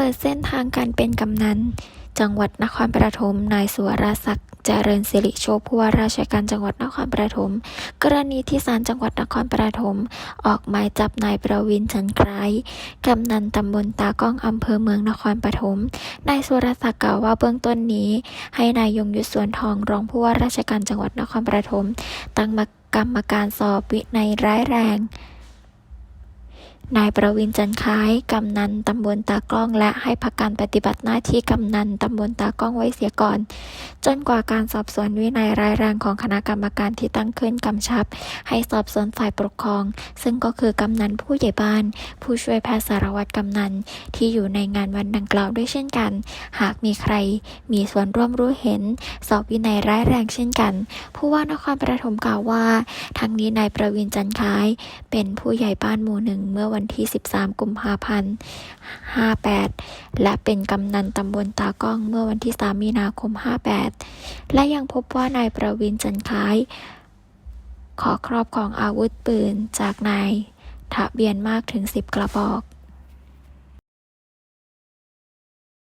ปิดเส้นทางการเป็นกำนัน จังหวัดนครปฐมนายสุวรศักดิ์เจริญสิริโชผู้ว่าราชการจังหวัดนครปฐมกรณีที่ศาลจังหวัดนครปฐมออกหมายจับนายประวินจันทร์คล้กำนันตำบลตากล้องอำเภอเมืองนครปฐมนายสุรศักดิ์กล่าวว่าเบื้องต้นนี้ ให้นายยงยุทธสวนทองรองผู้ว่าราชการจังหวัดนครปฐมตั้งกรรมการสอบวินัยร้ายแรง นายประวินจันคล้าย กำนันตำบลตากล้อง และให้พักการปฏิบัติหน้าที่กำนันตำบลตากล้องไว้เสียก่อน จนกว่าการสอบสวนวินัยร้ายแรงของคณะกรรมการที่ตั้งขึ้นกำชับ ให้สอบสวนฝ่ายปกครอง ซึ่งก็คือกำนันผู้ใหญ่บ้าน ผู้ช่วยแพทย์สารวัตรกำนันที่อยู่ในงานวันดังกล่าวด้วยเช่นกัน หากมีใครมีส่วนร่วมรู้เห็น สอบวินัยร้ายแรงเช่นกัน ผู้ว่านครปฐมกล่าวว่า ทั้งนี้นายประวินจันท์คล้าย เป็นผู้ใหญ่บ้านหมู่หนึ่งเมื่อวันที่ 13 กุมภาพันธ์58 และเป็นกำนันตำบลตากล้องเมื่อวันที่ 3 มีนาคม 58 และยังพบว่านายประวินจันท์คล้าย ขอครอบครองอาวุธปืนจากนายทะเบียนมากถึง 10 กระบอก